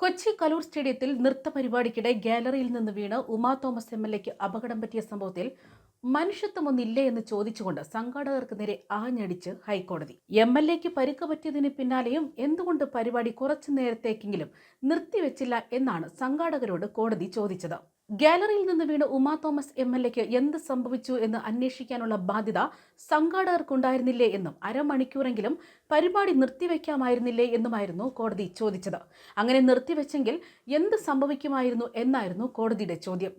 കൊച്ചി കലൂർ സ്റ്റേഡിയത്തിൽ നൃത്ത പരിപാടിക്കിടെ ഗാലറിയിൽ നിന്ന് വീണ് ഉമാ തോമസ് എം എൽ എക്ക് അപകടം പറ്റിയ സംഭവത്തിൽ മനുഷ്യത്വമൊന്നില്ലേ എന്ന് ചോദിച്ചുകൊണ്ട് സംഘാടകർക്ക് നേരെ ആഞ്ഞടിച്ച് ഹൈക്കോടതി. എം എൽ എക്ക് പരിക്ക് പറ്റിയതിന് പിന്നാലെയും എന്തുകൊണ്ട് പരിപാടി കുറച്ചു നേരത്തേക്കെങ്കിലും നിർത്തിവെച്ചില്ല എന്നാണ് സംഘാടകരോട് കോടതി ചോദിച്ചത്. ഗാലറിയിൽ നിന്ന് വീണ് ഉമാ തോമസ് എം എൽ എക്ക് എന്ത് സംഭവിച്ചു എന്ന് അന്വേഷിക്കാനുള്ള ബാധ്യത സംഘാടകർക്കുണ്ടായിരുന്നില്ലേ എന്നും അരമണിക്കൂറെങ്കിലും പരിപാടി നിർത്തിവെക്കാമായിരുന്നില്ലേ എന്നുമായിരുന്നു കോടതി ചോദിച്ചത്. അങ്ങനെ നിർത്തിവെച്ചെങ്കിൽ എന്ത് സംഭവിക്കുമായിരുന്നു എന്നായിരുന്നു കോടതിയുടെ ചോദ്യം.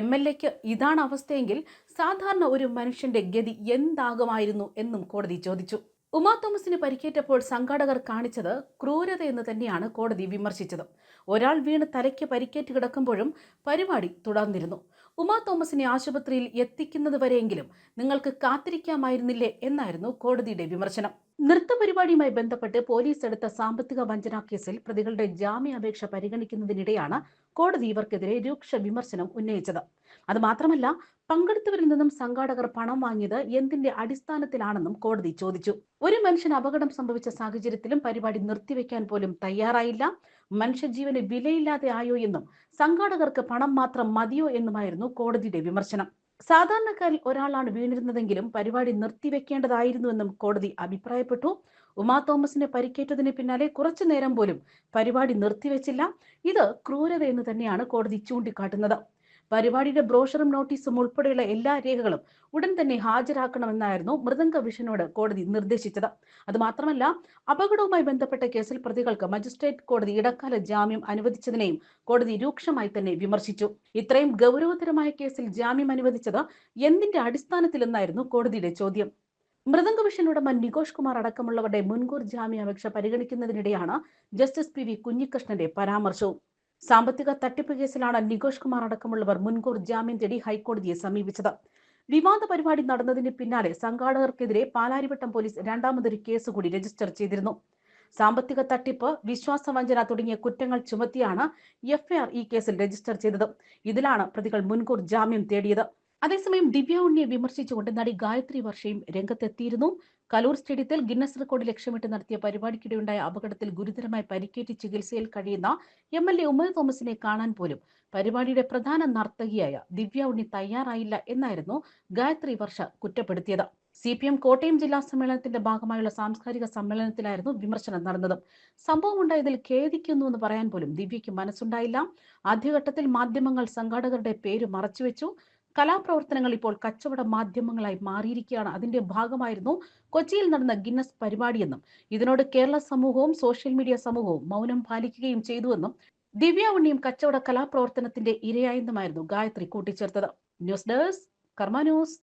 എം എൽ എക്ക് ഇതാണ് അവസ്ഥയെങ്കിൽ സാധാരണ ഒരു മനുഷ്യന്റെ ഗതി എന്താകുമായിരുന്നു എന്നും കോടതി ചോദിച്ചു. ഉമാ തോമസിന് പരിക്കേറ്റപ്പോൾ സംഘാടകർ കാണിച്ചത് ക്രൂരത എന്ന് തന്നെയാണ് കോടതി വിമർശിച്ചത്. ഒരാൾ വീണ് തലയ്ക്ക് പരിക്കേറ്റ് കിടക്കുമ്പോഴും പരിപാടി തുടർന്നിരുന്നു. ഉമാ തോമസിനെ ആശുപത്രിയിൽ എത്തിക്കുന്നത് വരെയെങ്കിലും നിങ്ങൾക്ക് കാത്തിരിക്കാമായിരുന്നില്ലേ എന്നായിരുന്നു കോടതിയുടെ വിമർശനം. നൃത്ത പരിപാടിയുമായി ബന്ധപ്പെട്ട് പോലീസ് എടുത്ത സാമ്പത്തിക വഞ്ചനാ കേസിൽ പ്രതികളുടെ ജാമ്യാപേക്ഷ പരിഗണിക്കുന്നതിനിടെയാണ് കോടതി ഇവർക്കെതിരെ രൂക്ഷ വിമർശനം ഉന്നയിച്ചത്. അത് മാത്രമല്ല പങ്കെടുത്തവരിൽ നിന്നും സംഘാടകർ പണം വാങ്ങിയത് എന്തിന്റെ അടിസ്ഥാനത്തിലാണെന്നും കോടതി ചോദിച്ചു. ഒരു മനുഷ്യൻ അപകടം സംഭവിച്ച സാഹചര്യത്തിലും പരിപാടി നിർത്തിവെക്കാൻ പോലും തയ്യാറായില്ല. മനുഷ്യജീവന് വിലയില്ലാതെ ആയോ എന്നും സംഘാടകർക്ക് പണം മാത്രം മതിയോ എന്നുമായിരുന്നു കോടതിയുടെ വിമർശനം. സാധാരണക്കാരിൽ ഒരാളാണ് വീണിരുന്നതെങ്കിലും പരിപാടി നിർത്തിവെക്കേണ്ടതായിരുന്നുവെന്നും കോടതി അഭിപ്രായപ്പെട്ടു. ഉമാ തോമസിനെ പരിക്കേറ്റതിന് പിന്നാലെ കുറച്ചു നേരം പോലും പരിപാടി നിർത്തിവെച്ചില്ല ഇത് ക്രൂരത എന്ന് തന്നെയാണ് കോടതി ചൂണ്ടിക്കാട്ടുന്നത്. പരിപാടിയുടെ ബ്രോഷറും നോട്ടീസും ഉൾപ്പെടെയുള്ള എല്ലാ രേഖകളും ഉടൻ തന്നെ ഹാജരാക്കണമെന്നായിരുന്നു മൃദംഗ വിഷനോട് കോടതി നിർദ്ദേശിച്ചത്. അത് മാത്രമല്ല അപകടവുമായി ബന്ധപ്പെട്ട കേസിൽ പ്രതികൾക്ക് മജിസ്ട്രേറ്റ് കോടതി ഇടക്കാല ജാമ്യം അനുവദിച്ചതിനെയും കോടതി രൂക്ഷമായി തന്നെ വിമർശിച്ചു. ഇത്രയും ഗൗരവതരമായ കേസിൽ ജാമ്യം അനുവദിച്ചത് എന്തിന്റെ അടിസ്ഥാനത്തിലെന്നായിരുന്നു കോടതിയുടെ ചോദ്യം. മൃദംഗ വിഷൻ ഉടമ നികോഷ് കുമാർ അടക്കമുള്ളവരുടെ മുൻകൂർ ജാമ്യാപേക്ഷ പരിഗണിക്കുന്നതിനിടെയാണ് ജസ്റ്റിസ് പി വി പരാമർശവും. സാമ്പത്തിക തട്ടിപ്പ് കേസിലാണ് നികോഷ് കുമാർ അടക്കമുള്ളവർ മുൻകൂർ ജാമ്യം തേടി ഹൈക്കോടതിയെ സമീപിച്ചത്. വിവാദ പരിപാടി നടന്നതിന് പിന്നാലെ സംഘാടകർക്കെതിരെ പാലാരിവട്ടം പോലീസ് രണ്ടാമതൊരു കേസ് കൂടി രജിസ്റ്റർ ചെയ്തിരുന്നു. സാമ്പത്തിക തട്ടിപ്പ് വിശ്വാസവഞ്ചന തുടങ്ങിയ കുറ്റങ്ങൾ ചുമത്തിയാണ് എഫ്ഐആർ ഈ കേസിൽ രജിസ്റ്റർ ചെയ്തത്. ഇതിലാണ് പ്രതികൾ മുൻകൂർ ജാമ്യം തേടിയത്. അതേസമയം ദിവ്യ ഉണ്ണിയെ വിമർശിച്ചുകൊണ്ട് നടി ഗായത്രി വർഷയും രംഗത്തെത്തിയിരുന്നു. കലൂർ സ്റ്റേഡിയത്തിൽ ഗിന്നസ് റെക്കോർഡ് ലക്ഷ്യമിട്ട് നടത്തിയ പരിപാടിക്കിടെയുണ്ടായ അപകടത്തിൽ ഗുരുതരമായി പരിക്കേറ്റ് ചികിത്സയിൽ കഴിയുന്ന എം എൽ എ ഉമ്മർ തോമസിനെ കാണാൻ പോലും പരിപാടിയുടെ പ്രധാന നർത്തകിയായ ദിവ്യ ഉണ്ണി തയ്യാറായില്ല എന്നായിരുന്നു ഗായത്രി വർഷ കുറ്റപ്പെടുത്തിയത്. സി പി എം കോട്ടയം ജില്ലാ സമ്മേളനത്തിന്റെ ഭാഗമായുള്ള സാംസ്കാരിക സമ്മേളനത്തിലായിരുന്നു വിമർശനം നടന്നത്. സംഭവം ഉണ്ടായതിൽ ഖേദിക്കുന്നു എന്ന് പറയാൻ പോലും ദിവ്യയ്ക്ക് മനസ്സുണ്ടായില്ല. ആദ്യഘട്ടത്തിൽ മാധ്യമങ്ങൾ സംഘാടകരുടെ പേര് മറച്ചുവെച്ചു. കലാപ്രവർത്തനങ്ങൾ ഇപ്പോൾ കച്ചവട മാധ്യമങ്ങളായി മാറിയിരിക്കുകയാണ്. അതിന്റെ ഭാഗമായിരുന്നു കൊച്ചിയിൽ നടന്ന ഗിന്നസ് പരിപാടിയെന്നും ഇതിനോട് കേരള സമൂഹവും സോഷ്യൽ മീഡിയ സമൂഹവും മൗനം പാലിക്കുകയും ചെയ്തുവെന്നും ദിവ്യ ഉണ്ണിയും കച്ചവട കലാപ്രവർത്തനത്തിന്റെ ഇരയായെന്നുമായിരുന്നു Gayathri കൂട്ടിച്ചേർത്തത്. News desk Karma news.